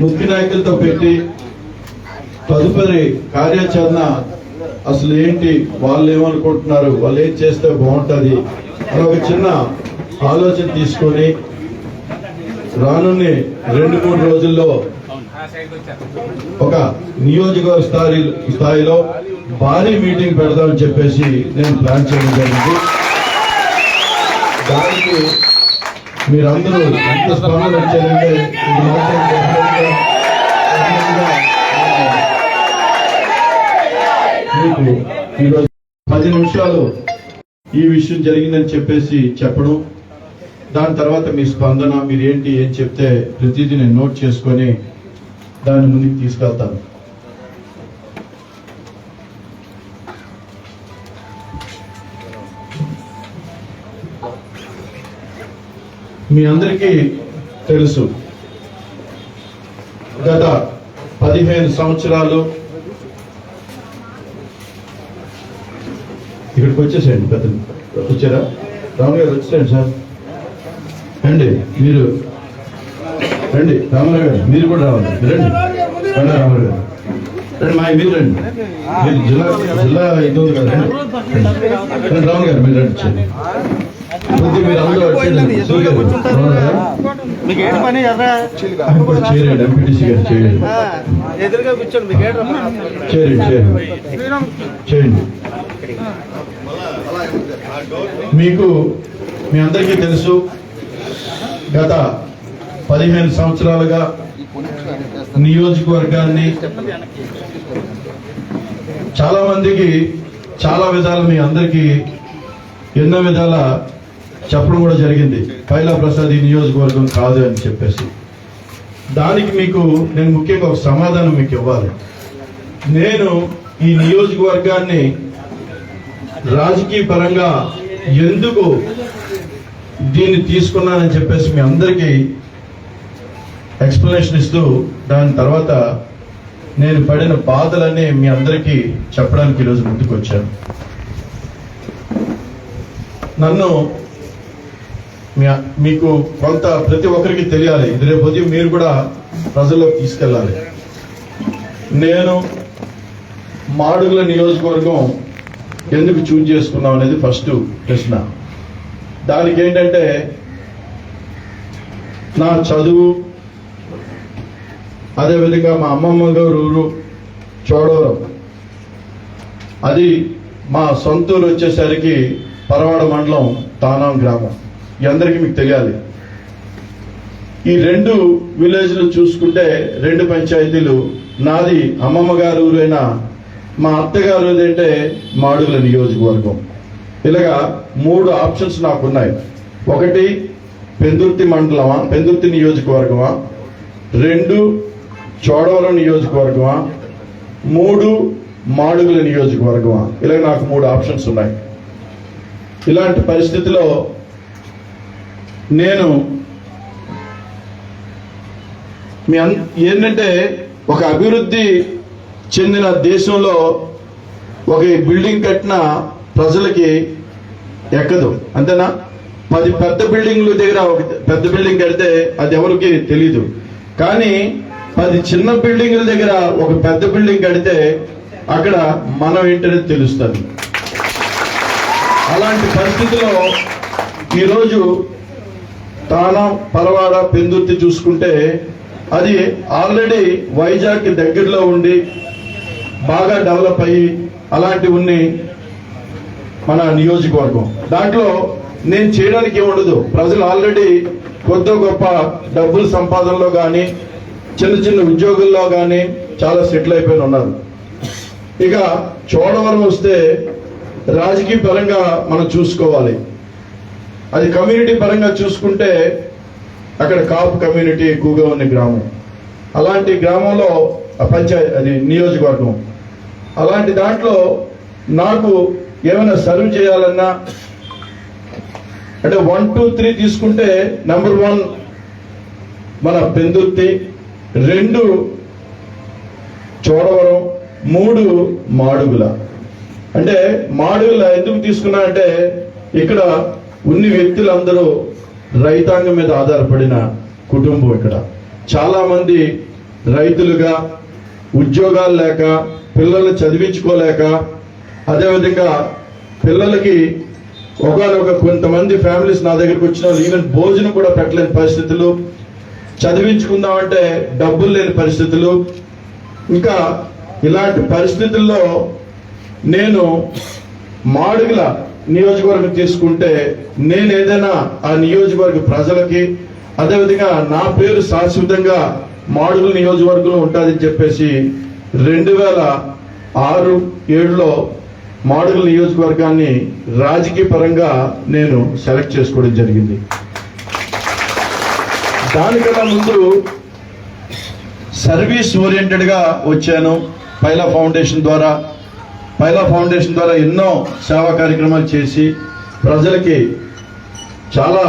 ముఖ్య నాయకులతో పెట్టి తదుపరి కార్యాచరణ అసలు ఏంటి? వాళ్ళు ఏమనుకుంటున్నారు? వాళ్ళు ఏం చేస్తే బాగుంటుంది? అని ఒక చిన్న ఆలోచన తీసుకొని రానున్న రెండు మూడు రోజుల్లో ఒక నియోజకవర్గ స్థాయి స్థాయిలో భారీ మీటింగ్ పెడదామని చెప్పేసి నేను ప్లాన్ చేయడం జరిగింది. దానికి మీరందరూ ఎంత స్పందన వచ్చారంటే మీకు ఈరోజు పది నిమిషాలు ఈ విషయం జరిగిందని చెప్పేసి చెప్పడం దాని తర్వాత మీ స్పందన మీరు ఏంటి ఏం చెప్తే ప్రతిదీ నేను నోట్ చేసుకొని దాని ముందుకు తీసుకెళ్తాను. మీ అందరికీ తెలుసు. గత పదిహేను సంవత్సరాలు ఇక్కడికి వచ్చేసేయండి పెద్ద వచ్చారా? రామ్ గారు వచ్చేయండి సార్. రండి మీరు రండి రామారావు గారు మీరు కూడా రావాలి. రండి రండి రామారావు గారు. రండి మా మీరు రండి. మీరు జిల్లా జిల్లా ఇది ఉంది కదా రండి రండి గారు మీరు రండి మీకు పని ఎర్రా చేయండి ఎదురుగా కూర్చోండి మీకు చేయండి మీకు మీ అందరికీ తెలుసు గత పదిహేను సంవత్సరాలుగా నియోజకవర్గాన్ని చాలా మందికి చాలా విధాలు మీ అందరికీ ఎన్నో విధాల చెప్పడం కూడా జరిగింది. కైలా ప్రసాద్ ఈ నియోజకవర్గం కాదు అని చెప్పేసి. దానికి మీకు నేను ముఖ్యంగా ఒక సమాధానం మీకు ఇవ్వాలి. నేను ఈ నియోజకవర్గాన్ని రాజకీయ పరంగా ఎందుకు దీన్ని తీసుకున్నానని చెప్పేసి మీ అందరికీ ఎక్స్ప్లెనేషన్ ఇస్తూ దాని తర్వాత నేను పడిన బాధలన్నీ మీ అందరికీ చెప్పడానికి ఈరోజు ముందుకు వచ్చాను. నన్ను మీకు కొంత ప్రతి ఒక్కరికి తెలియాలి. ఇది రేపు ఉదయం మీరు కూడా ప్రజల్లోకి తీసుకెళ్ళాలి. నేను మాడుగుల నియోజకవర్గం ఎందుకు చూజ్ చేసుకున్నాం అనేది ఫస్ట్ ప్రశ్న. దానికి ఏంటంటే నా చదువు అదేవిధంగా మా అమ్మమ్మ గారు ఊరు చోడవరం. అది మా సొంతూరు వచ్చేసరికి పరవాడ మండలం తానాం గ్రామం. ఈ అందరికీ మీకు తెలియాలి. ఈ రెండు విలేజ్లు చూసుకుంటే రెండు పంచాయతీలు నాది అమ్మమ్మ గారు ఊరైన మా అత్తగారు ఏంటంటే మాడుగుల నియోజకవర్గం. ఇలాగా మూడు ఆప్షన్స్ నాకు ఉన్నాయి ఒకటి పెందుర్తి మండలమా పెందుర్తి నియోజకవర్గమా? రెండు చోడవరం నియోజకవర్గమా? మూడు మాడుగుల నియోజకవర్గమా? ఇలా నాకు మూడు ఆప్షన్స్ ఉన్నాయి. ఇలాంటి పరిస్థితిలో నేను మీ అన్- ఏంటంటే ఒక అభివృద్ధి చెందిన దేశంలో ఒక బిల్డింగ్ కట్టిన ప్రజలకి ఎక్కదు అంతేనా? పది పెద్ద బిల్డింగ్ల దగ్గర ఒక పెద్ద బిల్డింగ్ కడితే అది ఎవరికి తెలియదు కానీ పది చిన్న బిల్డింగ్ల దగ్గర ఒక పెద్ద బిల్డింగ్ కడితే అక్కడ మనం ఏంటనేది తెలుస్తుంది. అలాంటి పరిస్థితిలో ఈరోజు తానా పరవాడ పెందుర్తి చూసుకుంటే అది ఆల్రెడీ వైజాగ్ దగ్గరలో ఉండి బాగా డెవలప్ అయ్యి అలాంటి ఉన్ని మన నియోజకవర్గం. దాంట్లో నేను చేయడానికి ఏముండదు. ప్రజలు ఆల్రెడీ కొద్ద గొప్ప డబ్బులు సంపాదనలో కానీ చిన్న చిన్న ఉద్యోగుల్లో కానీ చాలా సెటిల్ అయిపోయి ఉన్నారు. ఇక చోడవరం వస్తే రాజకీయ పరంగా మనం చూసుకోవాలి. అది కమ్యూనిటీ పరంగా చూసుకుంటే అక్కడ కాపు కమ్యూనిటీ ఎక్కువగా ఉన్న గ్రామం. అలాంటి గ్రామంలో పంచాయత్ పంచాయతీ అది నియోజకవర్గం. అలాంటి దాంట్లో నాకు ఏమైనా సర్వ్ చేయాలన్నా అంటే వన్ టూ త్రీ తీసుకుంటే నెంబర్ వన్ మన పెందుర్తి రెండు చోడవరం మూడు మాడుగుల. అంటే మాడుగుల ఎందుకు తీసుకున్నా అంటే ఇక్కడ ఉన్ని వ్యక్తులందరూ రైతాంగం మీద ఆధారపడిన కుటుంబం ఇక్కడ. చాలా మంది రైతులుగా ఉద్యోగాలు లేక పిల్లల్ని చదివించుకోలేక అదేవిధంగా పిల్లలకి ఒకనొక కొంతమంది ఫ్యామిలీస్ నా దగ్గరికి వచ్చిన వాళ్ళు ఈవెన్ భోజనం కూడా పెట్టలేని పరిస్థితులు చదివించుకుందామంటే డబ్బులు లేని పరిస్థితులు. ఇంకా ఇలాంటి పరిస్థితుల్లో నేను మాడుగుల నియోజకవర్గం తీసుకుంటే నేను ఏదైనా ఆ నియోజకవర్గ ప్రజలకి అదేవిధంగా నా పేరు శాశ్వతంగా మాడుగుల నియోజకవర్గంలో ఉంటుందని చెప్పేసి రెండు వేల ఆరు ఏడులో మాడుగుల నియోజకవర్గాన్ని రాజకీయ పరంగా నేను సెలెక్ట్ చేసుకోవడం జరిగింది. దానికన్నా ముందు సర్వీస్ ఓరియంటెడ్గా వచ్చాను పైలా ఫౌండేషన్ ద్వారా. పైలా ఫౌండేషన్ ద్వారా ఎన్నో సేవా కార్యక్రమాలు చేసి ప్రజలకి చాలా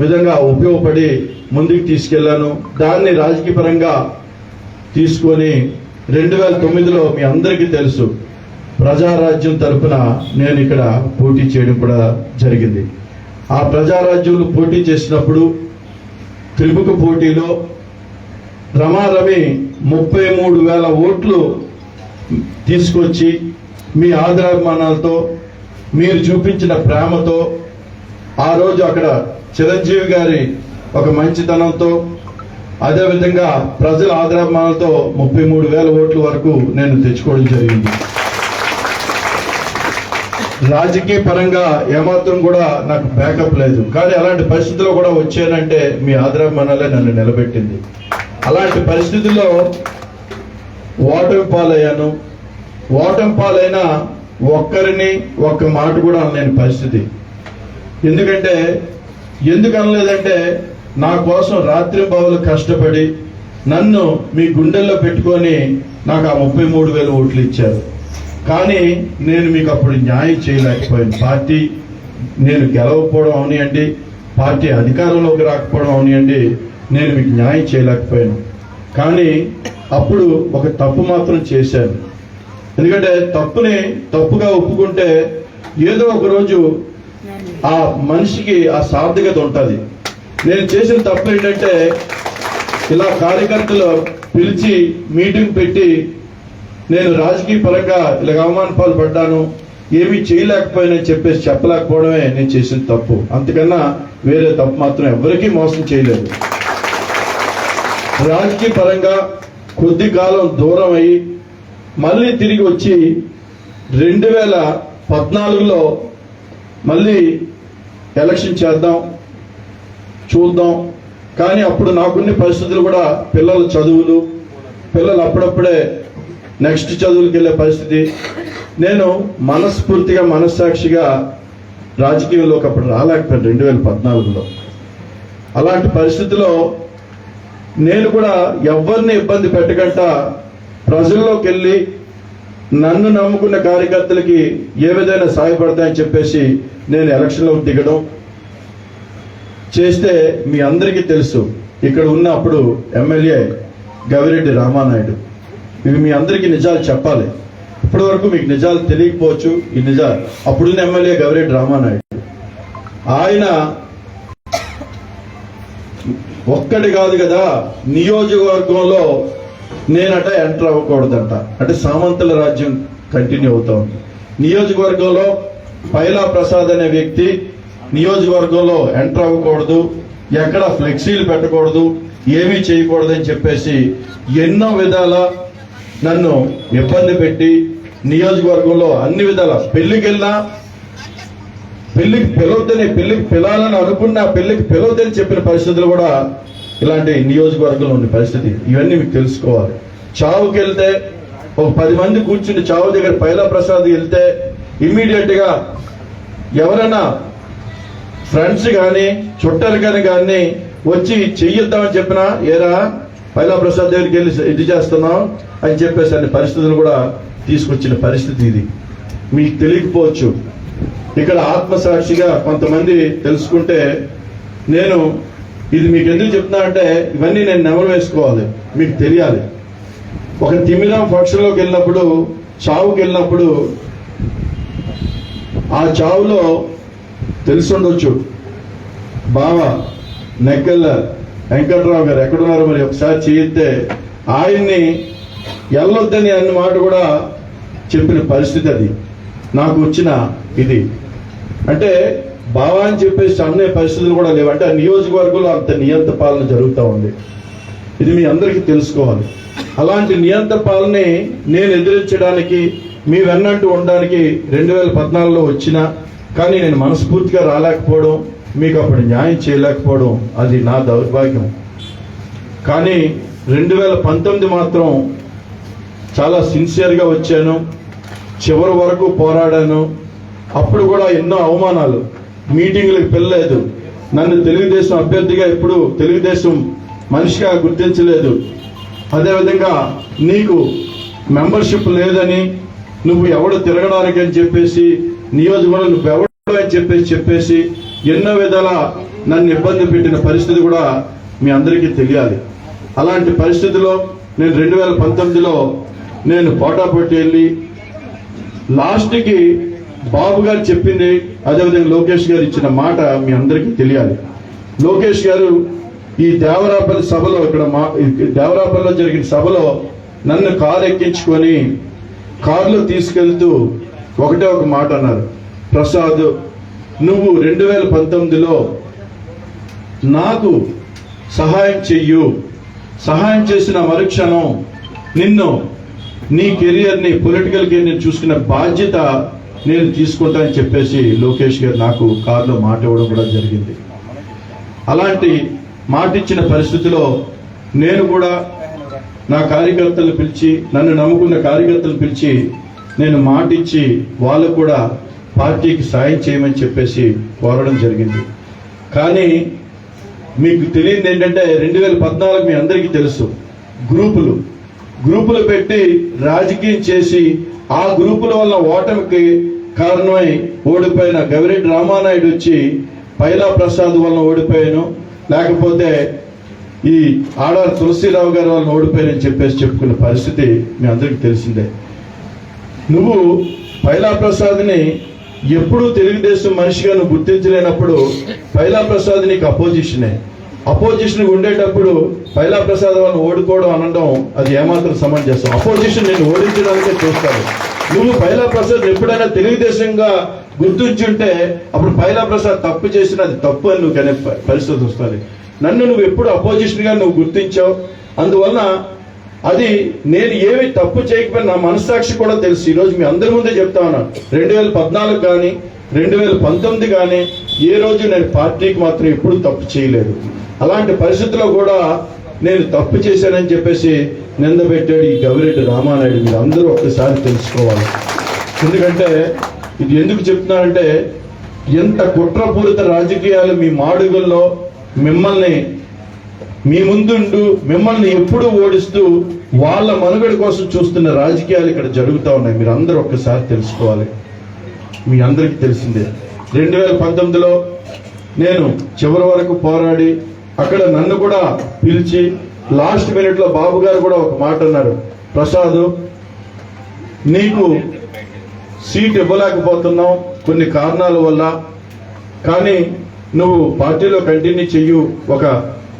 విధంగా ఉపయోగపడి ముందుకు తీసుకెళ్ళాను దాన్ని రాజకీయ పరంగా తీసుకొని రెండు వేల తొమ్మిదిలో మీ అందరికీ తెలుసు ప్రజారాజ్యం తరపున నేను ఇక్కడ పోటీ చేయడం కూడా జరిగింది. ఆ ప్రజారాజ్యంలో పోటీ చేసినప్పుడు త్రిముఖ పోటీలో రమారమి ముప్పై మూడు వేల ఓట్లు తీసుకొచ్చి మీ ఆదరాభిమానాలతో మీరు చూపించిన ప్రేమతో ఆ రోజు అక్కడ చిరంజీవి గారి ఒక మంచితనంతో అదేవిధంగా ప్రజల ఆదరాభిమానాలతో ముప్పై మూడు వేల ఓట్ల వరకు నేను తెచ్చుకోవడం జరిగింది. రాజకీయ పరంగా ఏమాత్రం కూడా నాకు బ్యాకప్ లేదు. కానీ అలాంటి పరిస్థితుల్లో కూడా వచ్చానంటే మీ ఆదరాభిమానాలే నన్ను నిలబెట్టింది. అలాంటి పరిస్థితుల్లో ఓటమి పాలయ్యాను ఓటమి పాలైన ఒక్కరిని ఒక్క మాట కూడా అనలేని పరిస్థితి. ఎందుకంటే ఎందుకు అనలేదంటే నా కోసం రాత్రి బావులు కష్టపడి నన్ను మీ గుండెల్లో పెట్టుకొని నాకు ఆ ముప్పై మూడు వేల ఓట్లు ఇచ్చారు. కానీ నేను మీకు అప్పుడు న్యాయం చేయలేకపోయాను. పార్టీ నేను గెలవకపోవడం అవనియండి పార్టీ అధికారంలోకి రాకపోవడం అవనియండి నేను మీకు న్యాయం చేయలేకపోయాను. కానీ అప్పుడు ఒక తప్పు మాత్రం చేశాను. ఎందుకంటే తప్పుని తప్పుగా ఒప్పుకుంటే ఏదో ఒక రోజు ఆ మనిషికి ఆ సార్థకత ఉంటుంది. నేను చేసిన తప్పు ఏంటంటే ఇలా కార్యకర్తలు పిలిచి మీటింగ్ పెట్టి నేను రాజకీయ పరంగా ఇలా అవమాన పాలు పడ్డాను ఏమీ చేయలేకపోయినా చెప్పేసి చెప్పలేకపోవడమే నేను చేసిన తప్పు. అంతకన్నా వేరే తప్పు మాత్రం ఎవరికీ మోసం చేయలేదు. రాజకీయ పరంగా కొద్ది కాలం దూరం అయ్యి మళ్ళీ తిరిగి వచ్చి రెండు వేల పద్నాలుగులో మళ్ళీ ఎలక్షన్ చేద్దాం చూద్దాం. కానీ అప్పుడు నాకున్న పరిస్థితులు కూడా పిల్లల చదువులు పిల్లలు అప్పుడప్పుడే నెక్స్ట్ చదువులకు వెళ్ళే పరిస్థితి. నేను మనస్ఫూర్తిగా మనస్సాక్షిగా రాజకీయంలోకి అప్పుడు రాలేకపోయాను రెండు వేల పద్నాలుగులో. అలాంటి పరిస్థితిలో నేను కూడా ఎవరిని ఇబ్బంది పెట్టకుండా ప్రజల్లోకి వెళ్ళి నన్ను నమ్ముకున్న కార్యకర్తలకి ఏ విధంగా సహాయపడతాయని చెప్పేసి నేను ఎలక్షన్లో దిగడం చేస్తే మీ అందరికీ తెలుసు. ఇక్కడ ఉన్న అప్పుడు ఎమ్మెల్యే గవిరెడ్డి రామానాయుడు. ఇవి మీ అందరికీ నిజాలు చెప్పాలి. ఇప్పటి వరకు మీకు నిజాలు తెలియకపోవచ్చు ఈ నిజాలు. అప్పుడున్న ఎమ్మెల్యే గవిరెడ్డి రామానాయుడు. ఆయన ఒక్కటి కాదు కదా నియోజకవర్గంలో నేనట ఎంటర్ అవ్వకూడదంట. అంటే సామంతుల రాజ్యం కంటిన్యూ అవుతా ఉంది నియోజకవర్గంలో పైలా ప్రసాద్ అనే వ్యక్తి నియోజకవర్గంలో ఎంటర్ అవ్వకూడదు ఎక్కడ ఫ్లెక్సీలు పెట్టకూడదు ఏమీ చేయకూడదని చెప్పేసి ఎన్నో విధాల నన్ను ఇబ్బంది పెట్టి నియోజకవర్గంలో అన్ని విధాల. పెళ్ళికెళ్ళినా పెళ్ళికి పిలవద్దని పెళ్ళికి పిలాలని అనుకున్న పెళ్ళికి పిలవద్దని చెప్పిన పరిస్థితులు కూడా ఇలాంటి నియోజకవర్గంలో ఉన్న పరిస్థితి. ఇవన్నీ మీకు తెలుసుకోవాలి. చావుకి వెళ్తే ఒక పది మంది కూర్చుని చావు దగ్గర పైలా ప్రసాద్ వెళ్తే ఇమ్మీడియట్గా ఎవరైనా ఫ్రెండ్స్ కానీ చుట్టాలు కానీ కానీ వచ్చి చెయ్యిద్దామని చెప్పినా ఏరా పైలా ప్రసాద్ దగ్గరికి వెళ్ళి ఇది చేస్తున్నాం అని చెప్పేసి అన్ని పరిస్థితులు కూడా తీసుకొచ్చిన పరిస్థితి ఇది. మీకు తెలియకపోవచ్చు. ఇక్కడ ఆత్మసాక్షిగా కొంతమంది తెలుసుకుంటే నేను ఇది మీకు ఎందుకు చెప్తున్నా అంటే ఇవన్నీ నేను నెమరు వేసుకోవాలి. మీకు తెలియాలి. ఒక తిమిరం ఫంక్షన్లోకి వెళ్ళినప్పుడు చావుకి వెళ్ళినప్పుడు ఆ చావులో తెలుసుండొచ్చు. బావ నెక్కల్ల వెంకట్రావు గారు ఎక్కడున్నారు మరి ఒకసారి చేయితే ఆయన్ని వెళ్ళొద్దని అన్న మాట కూడా చెప్పిన పరిస్థితి అది. నాకు వచ్చిన ఇది. అంటే బావా అని చెప్పేసి అనే పరిస్థితులు కూడా లేవు. అంటే ఆ నియోజకవర్గంలో అంత నియంత పాలన జరుగుతూ ఉంది. ఇది మీ అందరికీ తెలుసుకోవాలి. అలాంటి నియంత పాలనని నేను ఎదిరించడానికి మీ వెన్నంటూ ఉండడానికి రెండు వేల పద్నాలుగులో వచ్చిన కానీ నేను మనస్ఫూర్తిగా రాలేకపోవడం మీకు అప్పుడు న్యాయం చేయలేకపోవడం అది నా దౌర్భాగ్యం. కానీ రెండు వేల పంతొమ్మిది మాత్రం చాలా సిన్సియర్గా వచ్చాను. చివరి వరకు పోరాడాను. అప్పుడు కూడా ఎన్నో అవమానాలు. మీటింగ్లకు వెళ్ళలేదు నన్ను తెలుగుదేశం అభ్యర్థిగా ఎప్పుడు తెలుగుదేశం మనిషిగా గుర్తించలేదు. అదేవిధంగా నీకు మెంబర్షిప్ లేదని నువ్వు ఎవడు తిరగడానికి అని చెప్పేసి నియోజకవర్గం నువ్వు ఎవడు అని చెప్పేసి చెప్పేసి ఎన్నో విధాల నన్ను ఇబ్బంది పెట్టిన పరిస్థితి కూడా మీ అందరికీ తెలియాలి. అలాంటి పరిస్థితిలో నేను రెండు వేల పంతొమ్మిదిలో నేను పోటాపోటీ వెళ్ళి లాస్ట్కి బాబు గారు చెప్పింది అదేవిధంగా లోకేష్ గారు ఇచ్చిన మాట మీ అందరికీ తెలియాలి. లోకేష్ గారు ఈ దేవరాపల్లి సభలో ఇక్కడ మా దేవరాపల్లిలో జరిగిన సభలో నన్ను కారు ఎక్కించుకొని కారులో తీసుకెళ్తూ ఒకటే ఒక మాట అన్నారు. ప్రసాద్ నువ్వు రెండు వేల పంతొమ్మిదిలో నాకు సహాయం చెయ్యు. సహాయం చేసిన మరుక్షణం నిన్ను నీ కెరియర్ని పొలిటికల్ కెరియర్ చూసుకునే బాధ్యత నేను తీసుకుంటానని చెప్పేసి లోకేష్ గారు నాకు కారులో మాట ఇవ్వడం కూడా జరిగింది. అలాంటి మాట ఇచ్చిన పరిస్థితిలో నేను కూడా నా కార్యకర్తలు పిలిచి నన్ను నమ్ముకున్న కార్యకర్తలు పిలిచి నేను మాట ఇచ్చి వాళ్ళకు కూడా పార్టీకి సాయం చేయమని చెప్పేసి కోరడం జరిగింది. కానీ మీకు తెలియదు ఏంటంటే రెండు వేల పద్నాలుగు మీ అందరికీ తెలుసు గ్రూపులు. గ్రూపులు పెట్టి రాజకీయం చేసి ఆ గ్రూపుల వల్ల ఓటమికి కారణమై ఓడిపోయిన గవిరెడ్డి రామానాయుడు వచ్చి పైలా ప్రసాద్ వలన ఓడిపోయాను. లేకపోతే ఈ ఆడారి తులసిరావు గారి వలన ఓడిపోయానని చెప్పేసి చెప్పుకున్న పరిస్థితి మీ అందరికీ తెలిసిందే. నువ్వు పైలా ప్రసాద్ని ఎప్పుడూ తెలుగుదేశం మనిషిగా నువ్వు గుర్తించలేనప్పుడు పైలా ప్రసాద్ నీకు అపోజిషనే. అపోజిషన్ ఉండేటప్పుడు పైలా ప్రసాద్ వాళ్ళని ఓడిపోవడం అనడం అది ఏమాత్రం సమంజసం. అపోజిషన్ నేను ఓడించడానికే చూస్తాను నువ్వు పైలా ప్రసాద్ ఎప్పుడైనా తెలుగుదేశంగా గుర్తుంచుంటే అప్పుడు పైలా ప్రసాద్ తప్పు చేసిన అది తప్పు అని నువ్వు కనే ప- పరిస్థితి వస్తుంది. నన్ను నువ్వు ఎప్పుడు అపోజిషన్గా నువ్వు గుర్తించావు? అందువలన అది నేను ఏమి తప్పు చేయకపోయినా నా మనస్సాక్షి కూడా తెలుసు. ఈ రోజు మీ అందరి ముందే చెప్తా ఉన్నాను రెండు వేల పద్నాలుగు కానీ రెండు వేల పంతొమ్మిది కానీ ఏ రోజు నేను పార్టీకి మాత్రం ఎప్పుడు తప్పు చేయలేదు. అలాంటి పరిస్థితుల్లో కూడా నేను తప్పు చేశానని చెప్పేసి నిందబెట్టాడు ఈ గవిరెడ్డి రామానాయుడు మీరు అందరూ ఒక్కసారి తెలుసుకోవాలి. ఎందుకంటే ఇది ఎందుకు చెప్తున్నానంటే ఎంత కుట్రపూరిత రాజకీయాలు మీ మాడుగుల్లో మిమ్మల్ని మీ ముందుండు మిమ్మల్ని ఎప్పుడూ ఓడిస్తూ వాళ్ళ మనుగడ కోసం చూస్తున్న రాజకీయాలు ఇక్కడ జరుగుతూ ఉన్నాయి. మీరు అందరూ ఒక్కసారి తెలుసుకోవాలి. మీ అందరికీ తెలిసిందే. రెండు వేల పంతొమ్మిదిలో నేను చివరి వరకు పోరాడి అక్కడ నన్ను కూడా పిలిచి లాస్ట్ మినిట్లో బాబు గారు కూడా ఒక మాట అన్నారు. ప్రసాద్ నీకు సీట్ ఇవ్వలేకపోతున్నావు కొన్ని కారణాల వల్ల కానీ నువ్వు పార్టీలో కంటిన్యూ చెయ్యు ఒక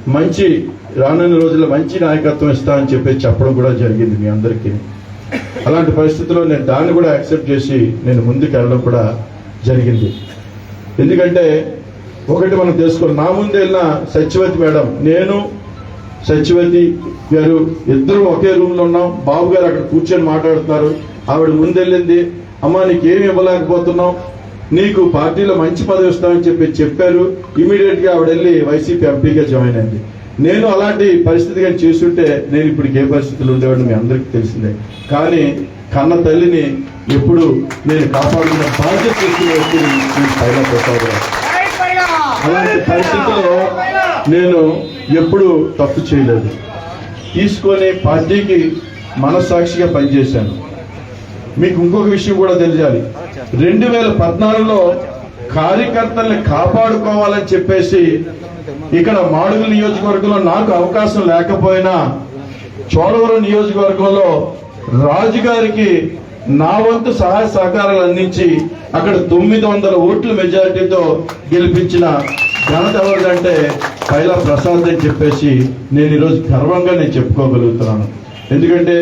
మంచి రానున్న రోజుల్లో మంచి నాయకత్వం ఇస్తా అని చెప్పి చెప్పడం కూడా జరిగింది మీ అందరికీ. అలాంటి పరిస్థితుల్లో నేను దాన్ని కూడా యాక్సెప్ట్ చేసి నేను ముందుకు వెళ్ళడం కూడా జరిగింది. ఎందుకంటే ఒకటి మనం తెలుసుకోవాలి. నా ముందు వెళ్ళిన సత్యవతి మేడం నేను సత్యవతి గారు ఇద్దరు ఒకే రూమ్లో ఉన్నాం. బాబు గారు అక్కడ కూర్చొని మాట్లాడుతున్నారు. ఆవిడ ముందెళ్ళింది. అమ్మ నీకేమి ఇవ్వలేకపోతున్నావు. నీకు పార్టీలో మంచి పదవి ఇస్తామని చెప్పి చెప్పారు. ఇమీడియట్గా ఆవిడ వెళ్ళి వైసీపీ ఎంపీగా జాయిన్ అయింది. నేను అలాంటి పరిస్థితి కానీ చేస్తుంటే నేను ఇప్పుడు ఏ పరిస్థితులు ఉండేవాడిని మీ అందరికీ తెలిసిందే. కానీ కన్న తల్లిని ఎప్పుడు నేను కాపాడుకున్న బాధ్యత తీసుకునే వ్యక్తిని పైన ప్రసాద్ అలాంటి పరిస్థితుల్లో నేను ఎప్పుడు తప్పు చేయలేదు. తీసుకొని పార్టీకి మనస్సాక్షిగా పనిచేశాను. మీకు ఇంకొక విషయం కూడా తెలియాలి. రెండు వేల పద్నాలుగులో కార్యకర్తల్ని కాపాడుకోవాలని చెప్పేసి ఇక్కడ మాడుగుల నియోజకవర్గంలో నాకు అవకాశం లేకపోయినా చోడవరం నియోజకవర్గంలో రాజుగారికి నా వంతు సహాయ సహకారాలు అందించి అక్కడ తొమ్మిది వందల ఓట్ల మెజారిటీతో గెలిపించిన ఘనత ఎవరిదంటే పైలా ప్రసాద్ అని చెప్పేసి నేను ఈరోజు గర్వంగా నేను చెప్పుకోగలుగుతున్నాను. ఎందుకంటే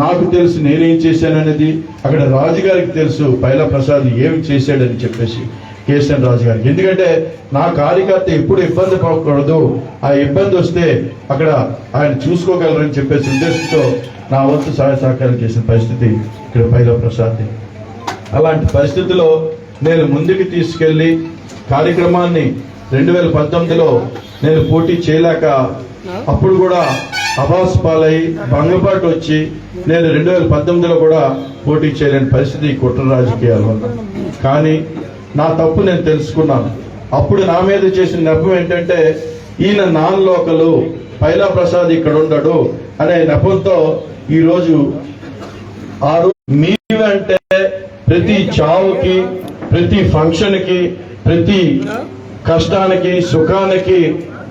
నాకు తెలుసు నేనేం చేశాననేది అక్కడ రాజుగారికి తెలుసు పైలా ప్రసాద్ ఏమి చేశాడని చెప్పేసి కేసీఎన్ రాజు గారికి ఎందుకంటే నా కార్యకర్త ఎప్పుడు ఇబ్బంది పడకూడదు. ఆ ఇబ్బంది వస్తే అక్కడ ఆయన చూసుకోగలరని చెప్పేసి ఉద్దేశంతో నా వంతు సహాయ సహకారం చేసిన పరిస్థితి ఇక్కడ పైలా ప్రసాద్. అలాంటి పరిస్థితిలో నేను ముందుకు తీసుకెళ్ళి కార్యక్రమాన్ని రెండు వేల పంతొమ్మిదిలో నేను పోటీ చేయలేక అప్పుడు కూడా అభాస్ పాలై భంగపాటు వచ్చి నేను రెండు వేల పద్దెనిమిదిలో కూడా పోటీ చేయలేని పరిస్థితి ఈ కుట్ర రాజకీయాల వల్ల కానీ నా తప్పు నేను తెలుసుకున్నాను. అప్పుడు నా మీద చేసిన నెపం ఏంటంటే ఈయన నాన్ లోకలు పైలా ప్రసాద్ ఇక్కడ ఉండడు అనే నెపంతో ఈరోజు ఆ రోజు మీ అంటే ప్రతి చావుకి ప్రతి ఫంక్షన్కి ప్రతి కష్టానికి సుఖానికి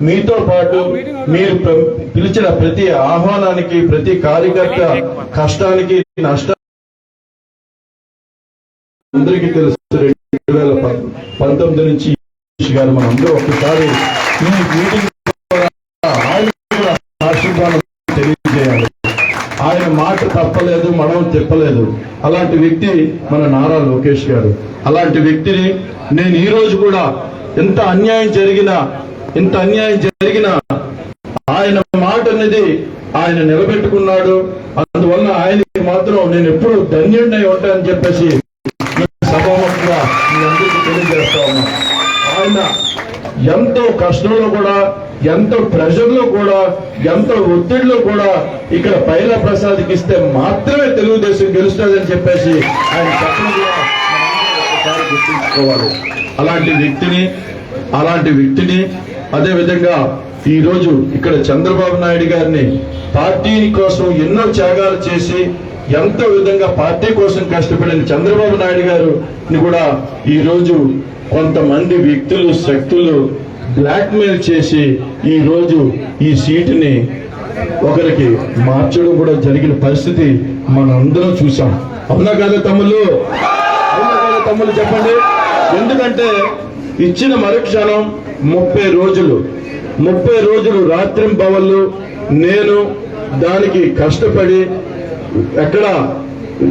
మీతో పాటు మీరు పిలిచిన ప్రతి ఆహ్వానానికి ప్రతి కార్యకర్త కష్టానికి నష్టానికి అందరికీ తెలుసు. రెండు వేల పంతొమ్మిది నుంచి గారు మనందరూ ఒకసారి ఈ మీటింగ్ ఆయన ఆశీర్వాదం తెలియజేయాలి. ఆయన మాట తప్పలేదు మనం చెప్పలేదు. అలాంటి వ్యక్తి మన నారా లోకేష్ గారు. అలాంటి వ్యక్తిని నేను ఈ రోజు కూడా ఎంత అన్యాయం జరిగినా ఇంత అన్యాయం జరిగినా ఆయన మాట అనేది ఆయన నిలబెట్టుకున్నాడు. అందువల్ల ఆయనకి మాత్రం నేను ఎప్పుడు ధన్యుడినై ఉంటానని చెప్పేసి సభాముఖంగా మీ అందరికీ తెలియజేస్తా ఉన్నా. ఆయన ఎంతో కష్టంలో కూడా ఎంతో ప్రెషర్లో కూడా ఎంతో ఒత్తిడిలో కూడా ఇక్కడ పైలా ప్రసాద్కి ఇస్తే మాత్రమే తెలుగుదేశం గెలుస్తుందని చెప్పేసి ఆయన చెప్పడం కూడా గుర్తుంచుకోవాలి. అలాంటి వ్యక్తిని అలాంటి వ్యక్తిని అదేవిధంగా ఈరోజు ఇక్కడ చంద్రబాబు నాయుడు గారిని పార్టీ కోసం ఎన్నో త్యాగాలు చేసి ఎంతో విధంగా పార్టీ కోసం కష్టపడిన చంద్రబాబు నాయుడు గారుని కూడా ఈరోజు కొంతమంది వ్యక్తులు శక్తులు బ్లాక్మెయిల్ చేసి ఈరోజు ఈ సీటుని ఒకరికి మార్చడం కూడా జరిగిన పరిస్థితి మనందరం చూసాం అవునా కదా తమ్ముళ్ళు? అవునా కదా తమ్ముళ్ళు చెప్పండి? ఎందుకంటే ఇచ్చిన మరుక్షణం ముప్పై రోజులు. ముప్పై రోజులు రాత్రింబవళ్ళు నేను దానికి కష్టపడి ఎక్కడ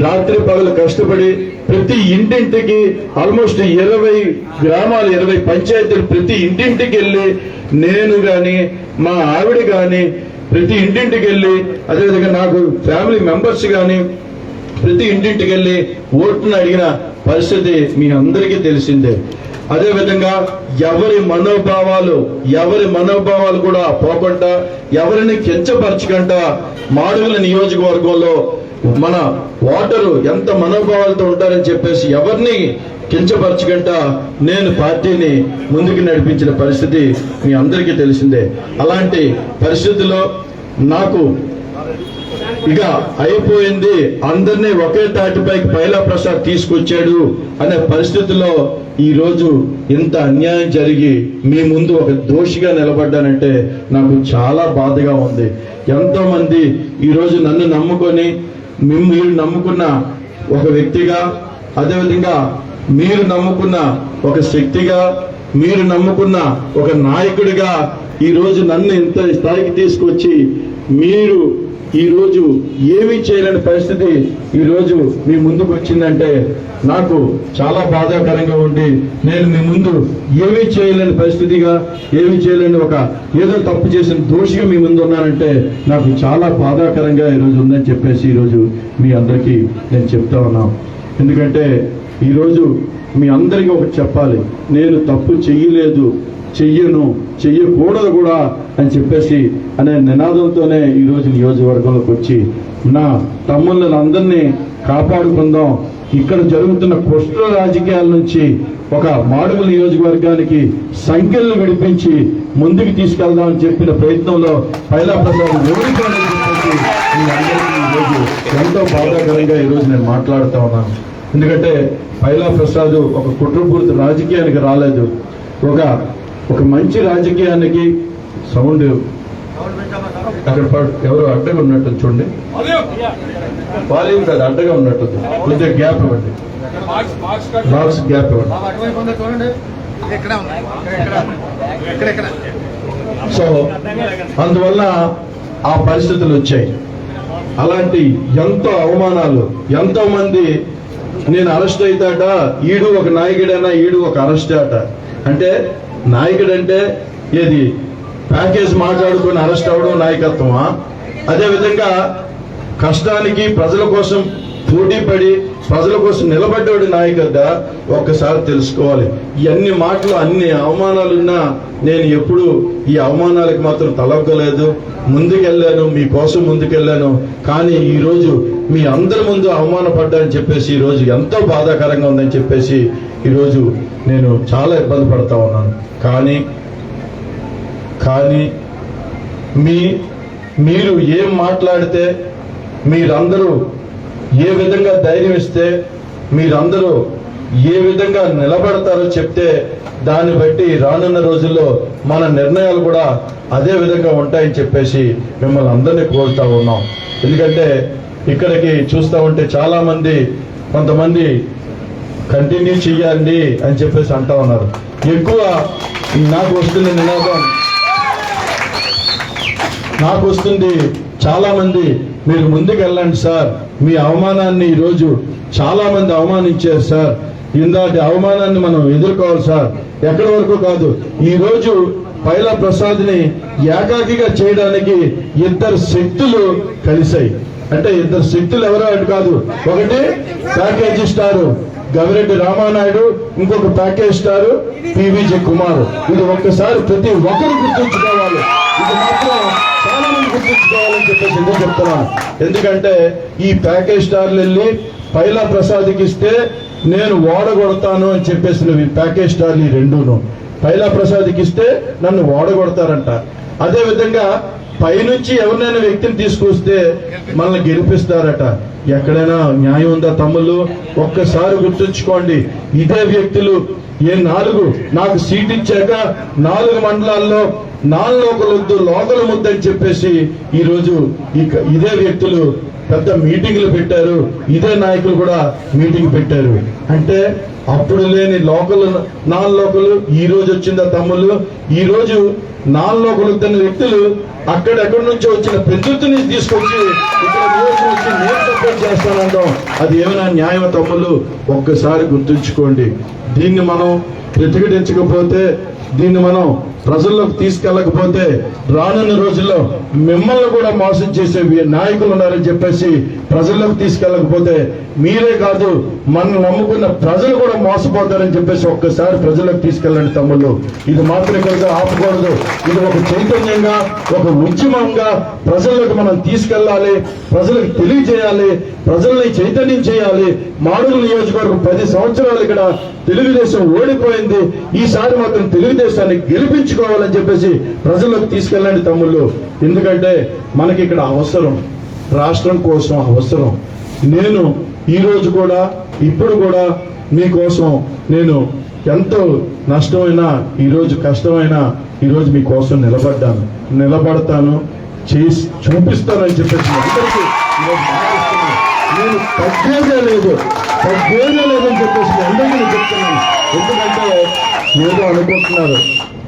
రాత్రి పగలు కష్టపడి ప్రతి ఇంటింటికి ఆల్మోస్ట్ ఇరవై గ్రామాలు ఇరవై పంచాయతీలు ప్రతి ఇంటింటికి వెళ్ళి నేను కానీ మా ఆవిడ కానీ ప్రతి ఇంటింటికి వెళ్ళి అదేవిధంగా నాకు ఫ్యామిలీ మెంబర్స్ కానీ ప్రతి ఇంటింటికి వెళ్ళి ఓటును అడిగిన పరిస్థితి మీ అందరికీ తెలిసిందే. అదేవిధంగా ఎవరి మనోభావాలు ఎవరి మనోభావాలు కూడా పోకుండా ఎవరిని కించపరచకుండా మాడుగుల నియోజకవర్గంలో మన ఓటరు ఎంత మనోభావాలతో ఉంటారని చెప్పేసి ఎవరిని కించపరచకుండా నేను పార్టీని ముందుకు నడిపించిన పరిస్థితి మీ అందరికీ తెలిసిందే. అలాంటి పరిస్థితిలో నాకు ఇక అయిపోయింది. అందరినీ ఒకే తాటిపైకి పైలా ప్రసాద్ తీసుకొచ్చాడు అనే పరిస్థితిలో ఈరోజు ఇంత అన్యాయం జరిగి మీ ముందు ఒక దోషిగా నిలబడ్డానంటే నాకు చాలా బాధగా ఉంది. ఎంతోమంది ఈరోజు నన్ను నమ్ముకొని మీరు నమ్ముకున్న ఒక వ్యక్తిగా అదేవిధంగా మీరు నమ్ముకున్న ఒక శక్తిగా మీరు నమ్ముకున్న ఒక నాయకుడిగా ఈరోజు నన్ను ఇంత స్థాయికి తీసుకొచ్చి మీరు ఈరోజు ఏమీ చేయలేని పరిస్థితి ఈరోజు మీ ముందుకు వచ్చిందంటే నాకు చాలా బాధాకరంగా ఉండి నేను మీ ముందు ఏమీ చేయలేని పరిస్థితిగా ఏమీ చేయలేని ఒక ఏదో తప్పు చేసిన దోషిగా మీ ముందు ఉన్నానంటే నాకు చాలా బాధాకరంగా ఈరోజు ఉందని చెప్పేసి ఈరోజు మీ అందరికీ నేను చెప్తా ఉన్నాను ఎందుకంటే ఈరోజు మీ అందరికీ ఒకటి చెప్పాలి. నేను తప్పు చెయ్యలేదు. చెయ్యను చెయ్యకూడదు కూడా అని చెప్పేసి అనే నినాదంతోనే ఈరోజు నియోజకవర్గంలోకి వచ్చి నా తమ్ముళ్ళని అందరినీ కాపాడుకుందాం. ఇక్కడ జరుగుతున్న కుష్ఠ రాజకీయాల నుంచి ఒక మాడుగుల నియోజకవర్గానికి సంఖ్యలను విడిపించి ముందుకు తీసుకెళ్దామని చెప్పిన ప్రయత్నంలో పైలా ప్రసాద్ ఈరోజు ఎంతో బాధాకరంగా ఈరోజు నేను మాట్లాడుతా ఉన్నాను. ఎందుకంటే పైలా ప్రసాద్ ఒక కుట్రపూర్తి రాజకీయానికి రాలేదు. ఒక ఒక మంచి రాజకీయానికి సౌండ్ అక్కడ ఎవరు అడ్డగా ఉన్నట్టు చూడండి. వాల్యూమ్ కాదు అడ్డగా ఉన్నట్టు కొద్దిగా గ్యాప్ ఇవ్వండి. బాక్స్ గ్యాప్ ఇవ్వండి. సో అందువల్ల ఆ పరిస్థితులు వచ్చాయి. అలాంటి ఎంతో అవమానాలు ఎంతో మంది నేను అరెస్ట్ అవుతాట ఈడు ఒక నాయకుడైనా ఈడు ఒక అరెస్ట్ అట అంటే నాయకుడంటే ఏది? ప్యాకేజ్ మాట్లాడుకుని అరెస్ట్ అవ్వడం నాయకత్వమా? అదే విధంగా కష్టానికి ప్రజల కోసం పోటీ పడి ప్రజల కోసం నిలబడ్డవాడి నాయకత్వ ఒక్కసారి తెలుసుకోవాలి. ఇవన్నీ మాటలు అన్ని అవమానాలున్నా నేను ఎప్పుడు ఈ అవమానాలకు మాత్రం తలొగ్గలేదు. ముందుకెళ్ళాను మీకోసం ముందుకెళ్ళాను. కానీ ఈరోజు మీ అందరి ముందు అవమానపడ్డానని చెప్పేసి ఈ రోజు ఎంతో బాధాకరంగా ఉందని చెప్పేసి ఈరోజు నేను చాలా ఇబ్బంది పడతా ఉన్నాను. కానీ కానీ మీ మీరు ఏం మాట్లాడితే మీరందరూ ఏ విధంగా ధైర్యం ఇస్తే మీరందరూ ఏ విధంగా నిలబడతారో చెప్తే దాన్ని బట్టి రానున్న రోజుల్లో మన నిర్ణయాలు కూడా అదే విధంగా ఉంటాయని చెప్పేసి మిమ్మల్ని అందరినీ కోరుతా ఉన్నాం. ఎందుకంటే ఇక్కడికి చూస్తా ఉంటే చాలామంది కొంతమంది కంటిన్యూ చెయ్యండి అని చెప్పేసి అంటా ఉన్నారు. ఎక్కువ నాకు వస్తుంది నినాదం. నాకు వస్తుంది చాలా మంది మీరు ముందుకు వెళ్ళండి సార్. మీ అవమానాన్ని ఈరోజు చాలా మంది అవమానించారు సార్. ఇందాటి అవమానాన్ని మనం ఎదుర్కోవాలి సార్. ఎక్కడి వరకు కాదు ఈ రోజు పైలా ప్రసాద్ని ఏకాకిగా చేయడానికి ఇద్దరు శక్తులు కలిశాయి. అంటే ఇద్దరు శక్తులు ఎవరో అటు కాదు. ఒకటి ప్యాకేజీ స్టారు. గవిరెడ్డి రామానాయుడు ఇంకొక ప్యాకేజ్ స్టార్ పివిజే కుమార్. ఇది ఒక్కసారి ప్రతి ఒక్కరు గుర్తుంచుకోవాలి. ఇది మాత్రం చాలా మంది గుర్తుంచుకోవాలని చెప్పేసి ఎందుకు చెప్తున్నాను ఎందుకంటే ఈ ప్యాకేజ్ స్టార్లు వెళ్ళి పైలా ప్రసాద్కి ఇస్తే నేను ఓడగొడతాను అని చెప్పేసి ఈ ప్యాకేజ్ స్టార్లు ఈ రెండును. పైలా ప్రసాద్కి ఇస్తే నన్ను ఓడగొడతారంట. అదేవిధంగా పైనుంచి ఎవరినైనా వ్యక్తిని తీసుకొస్తే మనల్ని గెలిపిస్తారట. ఎక్కడైనా న్యాయం ఉందా తమ్ముళ్ళు? ఒక్కసారి గుర్తుంచుకోండి ఇదే వ్యక్తులు ఏ నాలుగు నాకు సీట్ ఇచ్చాక నాలుగు మండలాల్లో నాలుగు లోకలొద్దు లోకల ముద్దని చెప్పేసి ఈరోజు ఇక- ఇదే వ్యక్తులు పెద్ద మీటింగ్లు పెట్టారు. ఇదే నాయకులు కూడా మీటింగ్ పెట్టారు. అంటే అప్పుడు లేని లోకల్ నాన్ లోకలు ఈ రోజు వచ్చిందా తమ్ముళ్ళు? ఈ రోజు నాన్ లోకలు వ్యక్తులు అక్కడెక్కడి నుంచో వచ్చిన ప్రత్యుత్తిని తీసుకొచ్చి ఇక్కడ నియోజకవర్గం వచ్చి నేను సపోర్ట్ చేస్తానంటాం అది ఏమైనా న్యాయం తమ్ముళ్ళు? ఒక్కసారి గుర్తుంచుకోండి. దీన్ని మనం ప్రతిఘటించకపోతే దీన్ని మనం ప్రజల్లోకి తీసుకెళ్ళకపోతే రానున్న రోజుల్లో మిమ్మల్ని కూడా మోసం చేసే నాయకులు ఉన్నారని చెప్పేసి ప్రజల్లోకి తీసుకెళ్ళకపోతే మీరే కాదు మనం నమ్ముకున్న ప్రజలు కూడా మోసపోతారని చెప్పేసి ఒక్కసారి ప్రజల్లోకి తీసుకెళ్ళండి తమ్ముళ్ళు. ఇది మాత్రం ఇక్కడ ఆపకూడదు. ఇది ఒక చైతన్యంగా ఒక ఉద్యమంగా ప్రజల్లోకి మనం తీసుకెళ్ళాలి. ప్రజలకు తెలియజేయాలి. ప్రజల్ని చైతన్యం చేయాలి. మాడుగుల నియోజకవర్గం పది సంవత్సరాలు ఇక్కడ తెలుగుదేశం ఓడిపోయింది. ఈసారి మాత్రం తెలుగుదేశాన్ని గెలిపించుకోవాలని చెప్పేసి ప్రజల్లోకి తీసుకెళ్ళండి తమ్ముళ్ళు. ఎందుకంటే మనకి ఇక్కడ అవసరం రాష్ట్రం కోసం అవసరం. నేను ఈరోజు కూడా ఇప్పుడు కూడా మీకోసం నేను ఎంతో నష్టమైనా ఈరోజు కష్టమైనా ఈరోజు మీకోసం నిలబడ్డాను. నిలబడతాను చేసి చూపిస్తానని చెప్పేసి అందరికీ తగ్గేదే లేదు. తగ్గేదే లేదని చెప్పేసి అందరికీ చెప్తున్నాను. ఎందుకంటే ఏదో అనుకుంటున్నారు.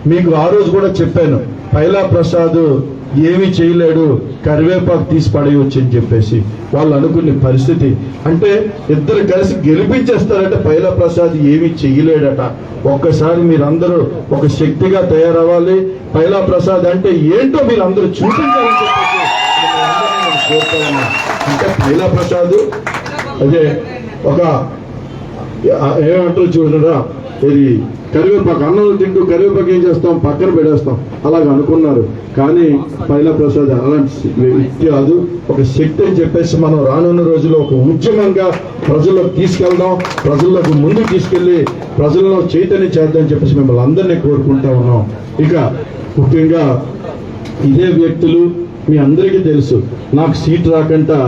మీకు ఆ రోజు కూడా చెప్పాను పైలా ప్రసాద్ ఏమీ చేయలేడు కరివేపాకు తీసి పడేయచ్చు అని చెప్పేసి. వాళ్ళు అనుకునే పరిస్థితి. అంటే ఇద్దరు కలిసి గెలిపించేస్తారంటే పైలా ప్రసాద్ ఏమీ చేయలేడట. ఒక్కసారి మీరందరూ ఒక శక్తిగా తయారవ్వాలి. పైలా ప్రసాద్ అంటే ఏంటో మీరందరూ చూపించాలని చెప్పేసి మిమ్మల్ని అందరినీ కోరుతా ఉన్నాను. ప్రసాద్ అదే ఒక ఏమంటారు చూడరా ఇది కరివేపాకు అన్నం తింటూ కరివేపాకు ఏం చేస్తాం? పక్కన పెడేస్తాం అలాగ అనుకున్నారు. కానీ పైలా ప్రసాద్ అలాంటి వ్యక్తి కాదు. ఒక శక్తి అని చెప్పేసి మనం రానున్న రోజుల్లో ఒక ఉద్యమంగా ప్రజల్లోకి తీసుకెళ్దాం. ప్రజల్లోకి ముందు తీసుకెళ్ళి ప్రజల్లో చైతన్యం చేద్దామని చెప్పేసి మిమ్మల్ని అందరినీ కోరుకుంటా ఉన్నాం. ఇక ముఖ్యంగా ఇదే వ్యక్తులు మీ అందరికీ తెలుసు నాకు సీట్ రాకుండా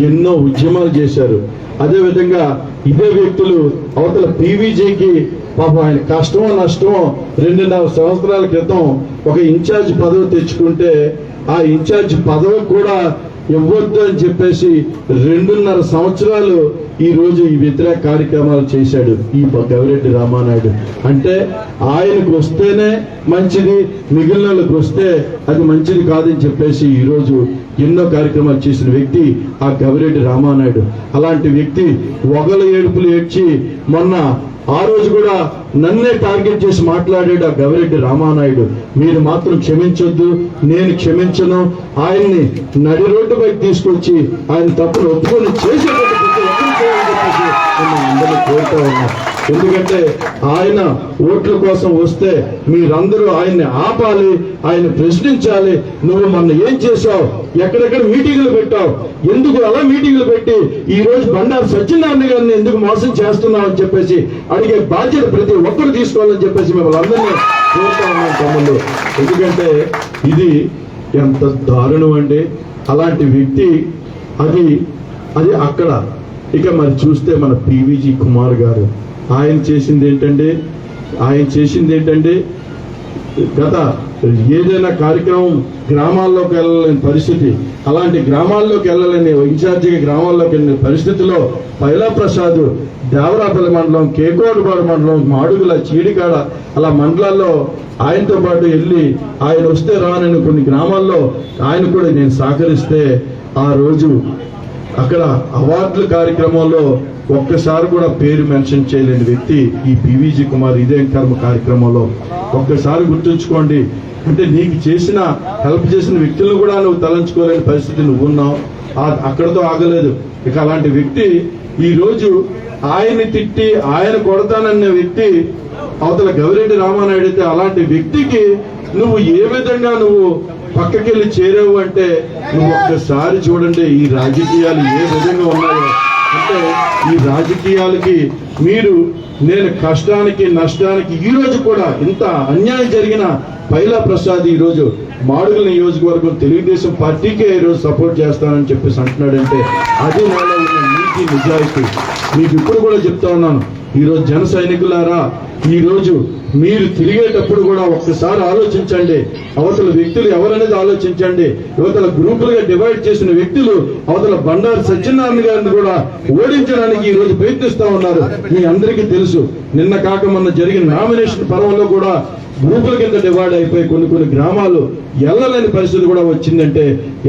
ఎన్నో ఉద్యమాలు చేశారు. అదేవిధంగా ఇదే వ్యక్తులు అవతల పీవీజీకి పాపం ఆయన కష్టమో నష్టమో రెండున్నర సంవత్సరాల క్రితం ఒక ఇన్ఛార్జ్ పదవి తెచ్చుకుంటే ఆ ఇన్ఛార్జ్ పదవి కూడా ఇవ్వద్దు అని చెప్పేసి రెండున్నర సంవత్సరాలు ఈ రోజు ఈ వ్యతిరేక కార్యక్రమాలు చేశాడు ఈ గవిరెడ్డి రామానాయుడు. అంటే ఆయనకు వస్తేనే మంచిది మిగిలిన వాళ్ళకి వస్తే అది మంచిది కాదని చెప్పేసి ఈరోజు ఎన్నో కార్యక్రమాలు చేసిన వ్యక్తి ఆ గవిరెడ్డి రామానాయుడు. అలాంటి వ్యక్తి ఒగల ఏడుపులు ఏడ్చి మొన్న ఆ రోజు కూడా నన్నే టార్గెట్ చేసి మాట్లాడాడు ఆ గవిరెడ్డి రామానాయుడు. మీరు మాత్రం క్షమించొద్దు నేను క్షమించను. ఆయన్ని నడి రోడ్డుపై తీసుకొచ్చి ఆయన తప్పును ఒప్పుకొని చేసేటట్టు చెప్పేసి అందరూ కోరుతూ ఉన్నాం. ఎందుకంటే ఆయన ఓట్ల కోసం వస్తే మీరందరూ ఆయన్ని ఆపాలి ఆయన ప్రశ్నించాలి. నువ్వు మొన్న ఏం చేశావు? ఎక్కడెక్కడ మీటింగులు పెట్టావు? ఎందుకు అలా మీటింగులు పెట్టి ఈ రోజు బండారు సత్యనారాయణ గారిని ఎందుకు మోసం చేస్తున్నావు అని చెప్పేసి అడిగే బాధ్యత ప్రతి ఒక్కరు తీసుకోవాలని చెప్పేసి మిమ్మల్ని అందరినీ కోరుతా ఉన్నాం తమ్ముళ్ళు. ఎందుకంటే ఇది ఎంత దారుణం అండి. అలాంటి వ్యక్తి అది అది అక్కడ ఇక మరి చూస్తే మన పివిజి కుమార్ గారు ఆయన చేసింది ఏంటంటే ఆయన చేసింది ఏంటంటే గత ఏదైనా కార్యక్రమం గ్రామాల్లోకి వెళ్ళలేని పరిస్థితి అలాంటి గ్రామాల్లోకి వెళ్ళలేని ఇన్ఛార్జిగా గ్రామాల్లోకి వెళ్ళిన పరిస్థితిలో పైలా ప్రసాద్ దేవరాపల్లి మండలం కేకోటపాడు మండలం మాడుగుల చీడికాడ అలా మండలాల్లో ఆయనతో పాటు వెళ్ళి ఆయన వస్తే రానని కొన్ని గ్రామాల్లో ఆయన కూడా నేను సహకరిస్తే ఆ రోజు అక్కడ అవార్డుల కార్యక్రమంలో ఒక్కసారి కూడా పేరు మెన్షన్ చేయలేని వ్యక్తి ఈ పివిజి కుమార్ ఇదేం కర్మ కార్యక్రమంలో. ఒక్కసారి గుర్తుంచుకోండి అంటే నీకు చేసిన హెల్ప్ చేసిన వ్యక్తులను కూడా నువ్వు తలంచుకోలేని పరిస్థితి నువ్వు ఉన్నావు. అక్కడతో ఆగలేదు. ఇక అలాంటి వ్యక్తి ఈరోజు ఆయన్ని తిట్టి ఆయన కొడతానన్న వ్యక్తి అవతల గవిరెడ్డి రామానాయుడు అయితే అలాంటి వ్యక్తికి నువ్వు ఏ విధంగా నువ్వు పక్కకెళ్ళి చేరావు అంటే నువ్వు ఒక్కసారి చూడండి ఈ రాజకీయాలు ఏ విధంగా ఉన్నాయో. అంటే ఈ రాజకీయాలకి మీరు నేను కష్టానికి నష్టానికి ఈ రోజు కూడా ఇంత అన్యాయం జరిగిన పైలా ప్రసాద్ ఈ రోజు మాడుగుల నియోజకవర్గం తెలుగుదేశం పార్టీకే ఈ రోజు సపోర్ట్ చేస్తానని చెప్పేసి అంటున్నాడంటే అది నాలో నీతి నిజాయితీ. మీకు ఇప్పుడు కూడా చెప్తా ఉన్నాను. ఈ రోజు జన సైనికులారా ఈరోజు మీరు తిరిగేటప్పుడు కూడా ఒక్కసారి ఆలోచించండి. అవతల వ్యక్తులు ఎవరనేది ఆలోచించండి. యువతల గ్రూపులుగా డివైడ్ చేసిన వ్యక్తులు అవతల బండారు సత్యనారాయణ గారిని కూడా ఓడించడానికి ఈ రోజు ప్రయత్నిస్తా ఉన్నారు. మీ అందరికీ తెలుసు. నిన్న కాక మొన్న జరిగిన నామినేషన్ పర్వంలో కూడా గ్రూపుల కింద డివైడ్ అయిపోయి కొన్ని కొన్ని గ్రామాలు వెళ్ళలేని పరిస్థితి కూడా వచ్చిందంటే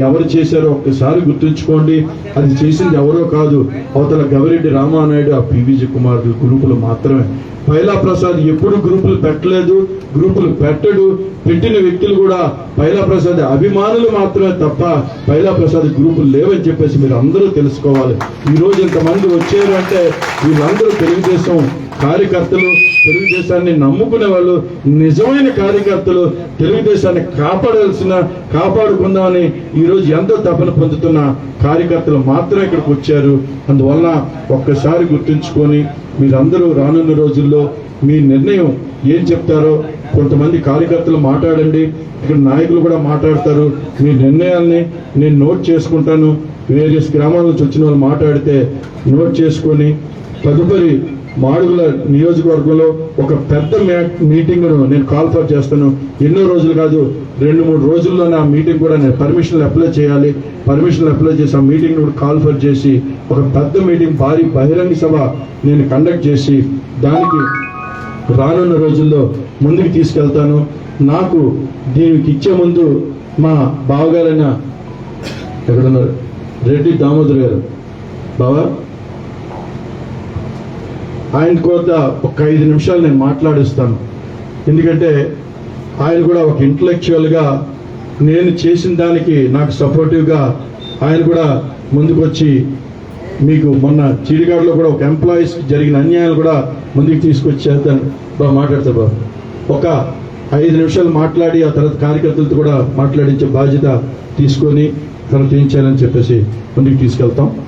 ఎవరు చేశారో ఒక్కసారి గుర్తుంచుకోండి. అది చేసింది ఎవరో కాదు అవతల గవిరెడ్డి రామానాయుడు ఆ పివిజి కుమార్ గ్రూపులు మాత్రమే. పైలా ప్రసాద్ ఎప్పుడు గ్రూపులు పెట్టలేదు గ్రూపులు పెట్టడు. పెట్టిన వ్యక్తులు కూడా పైలా ప్రసాద్ అభిమానులు మాత్రమే తప్ప పైలా ప్రసాద్ గ్రూపులు లేవని చెప్పేసి మీరు అందరూ తెలుసుకోవాలి. ఈరోజు ఇంతమంది వచ్చారు అంటే వీళ్ళందరూ తెలుగుదేశం కార్యకర్తలు తెలుగుదేశాన్ని నమ్ముకునే వాళ్ళు నిజమైన కార్యకర్తలు తెలుగుదేశాన్ని కాపాడాల్సిన కాపాడుకుందామని ఈరోజు ఎంతో తపన పొందుతున్న కార్యకర్తలు మాత్రమే ఇక్కడికి వచ్చారు. అందువల్ల ఒక్కసారి గుర్తుంచుకొని మీరందరూ రానున్న రోజుల్లో మీ నిర్ణయం ఏం చెప్తారో కొంతమంది కార్యకర్తలు మాట్లాడండి ఇక్కడ నాయకులు కూడా మాట్లాడతారు. మీ నిర్ణయాల్ని నేను నోట్ చేసుకుంటాను. వేరియస్ గ్రామాల నుంచి వచ్చిన వాళ్ళు మాట్లాడితే నోట్ చేసుకొని తదుపరి మాడుగుల నియోజకవర్గంలో ఒక పెద్ద మీటింగ్ నేను కాల్ ఫర్ చేస్తాను. ఎన్నో రోజులు కాదు రెండు మూడు రోజుల్లో నా మీటింగ్ కూడా నేను పర్మిషన్లు అప్లై చేయాలి. పర్మిషన్లు అప్లై చేసి ఆ మీటింగ్ కూడా కాల్ ఫర్ చేసి ఒక పెద్ద మీటింగ్ భారీ బహిరంగ సభ నేను కండక్ట్ చేసి దానికి రానున్న రోజుల్లో ముందుకు తీసుకెళ్తాను. నాకు దీనికి ఇచ్చే ముందు మా బావగారైన ఎక్కడున్నారు? రెడ్డి దామోదర్ గారు. బావా? ఆయన కోత ఒక ఐదు నిమిషాలు నేను మాట్లాడిస్తాను. ఎందుకంటే ఆయన కూడా ఒక ఇంటలెక్చువల్గా నేను చేసిన దానికి నాకు సపోర్టివ్గా ఆయన కూడా ముందుకొచ్చి మీకు మొన్న చీడిగాడులో కూడా ఒక ఎంప్లాయీస్ జరిగిన అన్యాయాలు కూడా ముందుకు తీసుకొచ్చి చేస్తాను బాబు మాట్లాడతా బాబు. ఒక ఐదు నిమిషాలు మాట్లాడి ఆ తర్వాత కార్యకర్తలతో కూడా మాట్లాడించే బాధ్యత తీసుకొని తర్వాత ఏం చేయాలని చెప్పేసి ముందుకు తీసుకెళ్తాం.